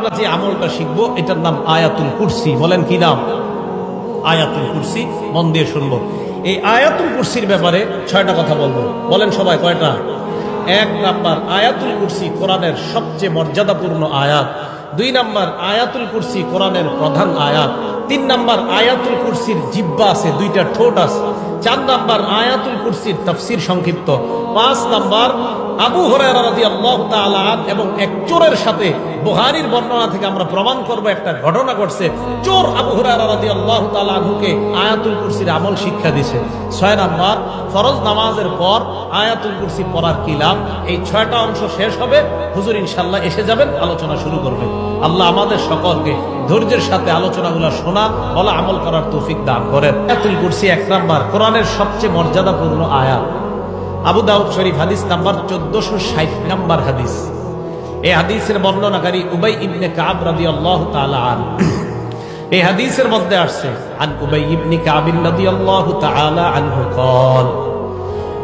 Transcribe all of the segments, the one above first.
আমরা যে আমলটা শিখব, এটার নাম আয়াতুল কুরসি। বলেন কি নাম? আয়াতুল কুরসি। মন দিয়ে শুনব। এই আয়াতুল কুরসির ব্যাপারে ছয়টা কথা বলব। বলেন সবাই কয়টা? এক নাম্বার, আয়াতুল কুরসি কোরআনের সবচেয়ে মর্যাদাপূর্ণ আয়াত। দুই নাম্বার, আয়াতুল কুরসি কোরআনের প্রধান আয়াত। তিন নাম্বার, আয়াতুল কুরসির জিব্বা আছে, দুইটা ঠোঁট আছে। চার নাম্বার, আয়াতুল কুরসির তফসির সংক্ষিপ্ত। পাঁচ নাম্বার আবু এবং এক চোরের সাথে বুখারীর বর্ণনা থেকে আমরা প্রমাণ করব একটা ঘটনা ঘটছে। চোর আবু হুরায়রা রাদিয়াল্লাহু তাআলা আয়াতুল কুরসির আমল শিক্ষা দিছে ছয় নাম্বার, ফরজ নামাজের পর আয়াতুল কুরসি পড়ার কি লাভ? এই ছয়টা অংশ শেষ হবে, হুজুর ইনশাল্লাহ এসে যাবেন, আলোচনা শুরু করবে। আল্লাহ আমাদের সকলকে ধৈর্যের সাথে আলোচনাগুলো শোনা, বলা আমল করার তৌফিক দান করেন। আয়াতুল কুরসি এক নাম্বার, কোরআনের সবচেয়ে মর্যাদাপূর্ণ আয়াত। আবু দাউদ শরীফ হাদিস নাম্বার চোদ্দশো ষাট নাম্বার হাদিস এই হাদিসের বর্ণনাকারী উবাই ইবনে কাব রাদিয়াল্লাহু তাআলা আন এই হাদিসের মধ্যে আসছে আন উবাই ইবনে কাব রাদিয়াল্লাহু তাআলা আনহু قال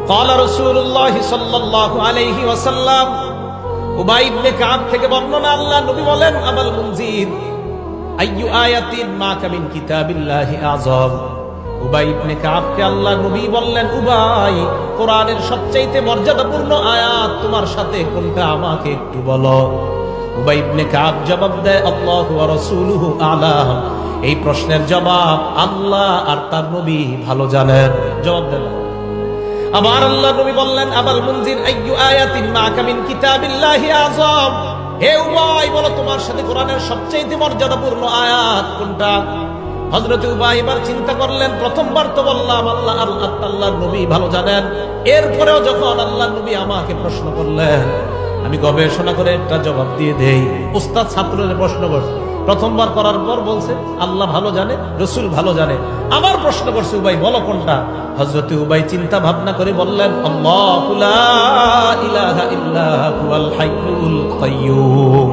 قال رسول الله صلى الله عليه وسلم উবাই ইবনে কাব থেকে বর্ণনা আল্লাহ নবী বলেন আবাল মুনজির আইয়ু আয়াতিন মা কামিন কিতাবিল্লাহি আযম উবাই ইবনে কাবকে আল্লাহ নবী বললেন, উবাই, কোরআনের সবচাইতে মর্যাদাপূর্ণ আয়াত তোমার সাথে কোনটা আমাকে একটু বলো? উবাই ইবনে কাব জবাব দেয়, আল্লাহু ওয়া রাসূলুহু আলাম। এই প্রশ্নের জবাব আল্লাহ আর তার নবী ভালো জানেন। জবাব দেন। আবার আল্লাহ নবী বললেন, আবাল মুনজির আইয়ু আয়াতিন মা কামিন কিতাবিল্লাহি আযম? হে উবাই, বলো তোমার সাথে কোরআনের সবচেয়ে মর্যাদাপূর্ণ আয়াত কোনটা? হজরত উবাই এবার চিন্তা করলেন, প্রথমবার তো বললাম, আল্লাহ আল্লাহ আল্লাহ নবী ভালো জানেন। এরপরেও যখন আল্লাহ নবী আমাকে প্রশ্ন করলেন, আমি গবেষণা করে একটা জবাব দিয়ে দেই। উস্তাদ ছাত্রদের প্রশ্ন করছে। প্রথমবার করার পর বলছে, আল্লাহ ভালো জানে, রসুল ভালো জানে। আবার প্রশ্ন করছে, উবাই, বলো কোনটা? হজরত উবাই চিন্তা ভাবনা করে বললেন, আল্লাহু ইলাহা হাইয়ুল কাইয়্যুম।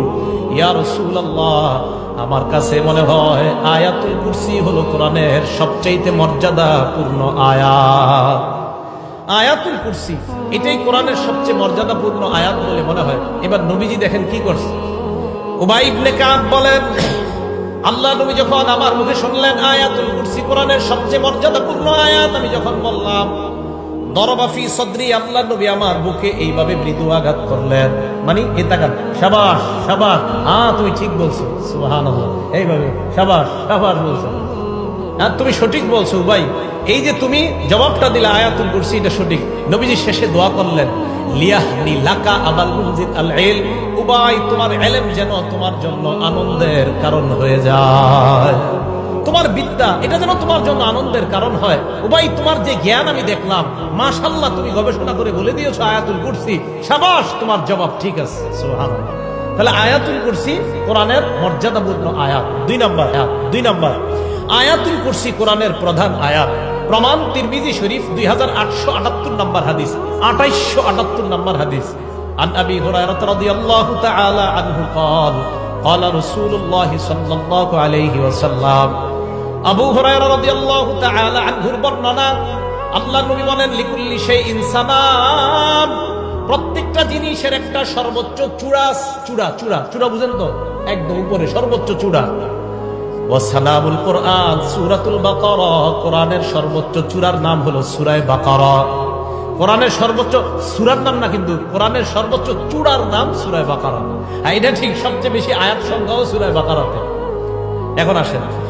আমার কাছে মনে হয় আয়াতুল কুরসি হলো কোরআনের সবচাইতে মর্যাদাপূর্ণ আয়াত। আয়াতুল কুরসি, এটাই কোরআনের সবচেয়ে মর্যাদাপূর্ণ আয়াত বলে মনে হয়। এবার নবীজি দেখেন কি করছে? বলেন, আল্লাহ নবী যখন আমার মুখে শুনলেন আয়াতুল কুরসি কোরআনের সবচেয়ে মর্যাদাপূর্ণ আয়াত, আমি যখন বললাম মানে হ্যাঁ হ্যাঁ তুমি সঠিক বলছো ভাই এই যে তুমি জবাবটা দিলে আয়াতুল কুরসি, এটা সঠিক। নবীজি শেষে দোয়া করলেন লিয়াহনি লাকা আবাল উবাই, তোমার এলেম যেন তোমার জন্য আনন্দের কারণ হয়ে যায়। তোমার বিদ্যা এটা যেন তোমার জন্য আনন্দের কারণ হয় উবাই তোমার যে জ্ঞান আমি দেখলাম মাশাল্লাহ তুমি গবেষণা করে বলে দিয়েছো আয়াতুল কুরসি সাবাস তোমার জবাব ঠিক আছে সুবহানাল্লাহ তাহলে আয়াতুল কুরসি কোরআনের মর্যাদাপূর্ণ আয়াত দুই নম্বর আয়াত দুই নম্বর আয়াতুল কুরসি কোরআনের প্রধান আয়াত প্রমাণ তিরমিজি শরীফ দুই হাজার আটশো আটাত্তর নম্বর হাদিস আঠাইশশো আটাত্তর নম্বর হাদিস عن أبي هريرة رضي الله تعالى عنه قال قال رسول الله صلى الله عليه وسلم আবু হুরায়রা রাদিয়াল্লাহু তাআলা আনহুর বর্ণনা আল্লাহ নবী বলেন, লিকুল্লি শাইইন সামাম। প্রত্যেকটা জিনিসের একটা সর্বোচ্চ চূড়া চূড়া চূড়া চূড়া বুঝেন তো? একদম উপরে, সর্বোচ্চ চূড়া। ওয়াসানামুল কোরআন, সূরাতুল বাকারা। কোরআনের সর্বোচ্চ চূড়ার নাম হলো সূরা বাকারা। কোরআনের সর্বোচ্চ, সূরার নাম না কিন্তু, কোরআনের সর্বোচ্চ চূড়ার নাম সূরা বাকারা। এটা ঠিক সবচেয়ে বেশি আয়াত সংখ্যাও সূরা বাকারাতে। এখন আসেন।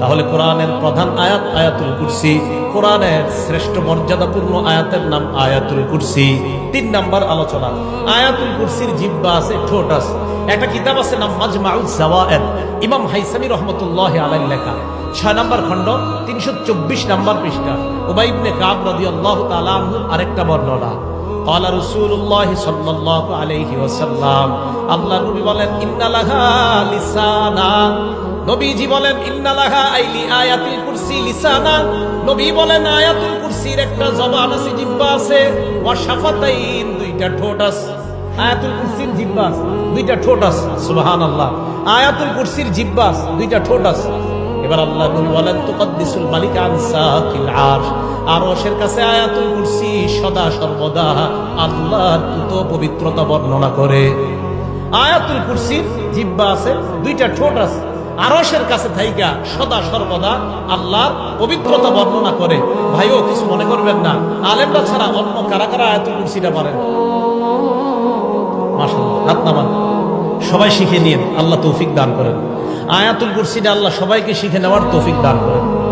তাহলে কোরআনের প্রধান আয়াত আয়াতুল কুরসি। কোরআনের শ্রেষ্ঠ মর্যাদাপূর্ণ আয়াতের নাম আয়াতুল কুরসি। তিন নাম্বার আলোচনা। আয়াতুল কুরসির জিব্বা আছে, ঠোঁট আছে। একটা কিতাব আছে নাম জাওয়ায়েদ। ইমাম হাইসামি রহমতুল্লাহ আলাই লেখা। ছয় নম্বর খণ্ড তিনশো চব্বিশ নম্বর পৃষ্ঠা উবাইবনে কাব রদি আল্লাহ তালাহুর আরেকটা বর্ণনা قال رسول الله صلى الله عليه وسلم আল্লাহ নবী বলেন ইন্নালাহা লিসানা নবীজি বলেন ইন্নালাহা আইলি আয়াতুল কুরসি লিসানা নবী বলেন আয়াতুল কুরসির একটা জবান আছে জিহ্বা আছে ওয়া শাফাতাইন দুইটা ঠোঁট আছে আয়াতুল কুরসির জিব্বাস দুইটা ঠোঁট আছে সুবাহান আল্লাহ আয়াতুল কুরসির জিব্বাস দুইটা ঠোঁট আছে এবার আল্লাহ নবী বলেন তুকাদ্দিসুল মালিক আন সাকিল আরশ। আরশের কাছে আয়াতুল কুরসি সদা সর্বদা আল্লাহর পুত পবিত্রতা বর্ণনা করে। আয়াতুল কুরসির জিব্বা আছে, দুইটা ঠোঁট আছে। আরশের কাছে থাইকা সদা সর্বদা আল্লাহর পবিত্রতা বর্ণনা করে। ভাইও, কিছু মনে করবেন না। আলেমরা ছাড়া অন্য কারা কারা আয়াতুল কুরসিটা পারেন? মাশাআল্লাহ, হাত নামান। সবাই শিখে নিন, আল্লাহ তৌফিক দান করেন। আয়াতুল কুরসিটা আল্লাহ সবাইকে শিখে নেওয়ার তৌফিক দান করেন।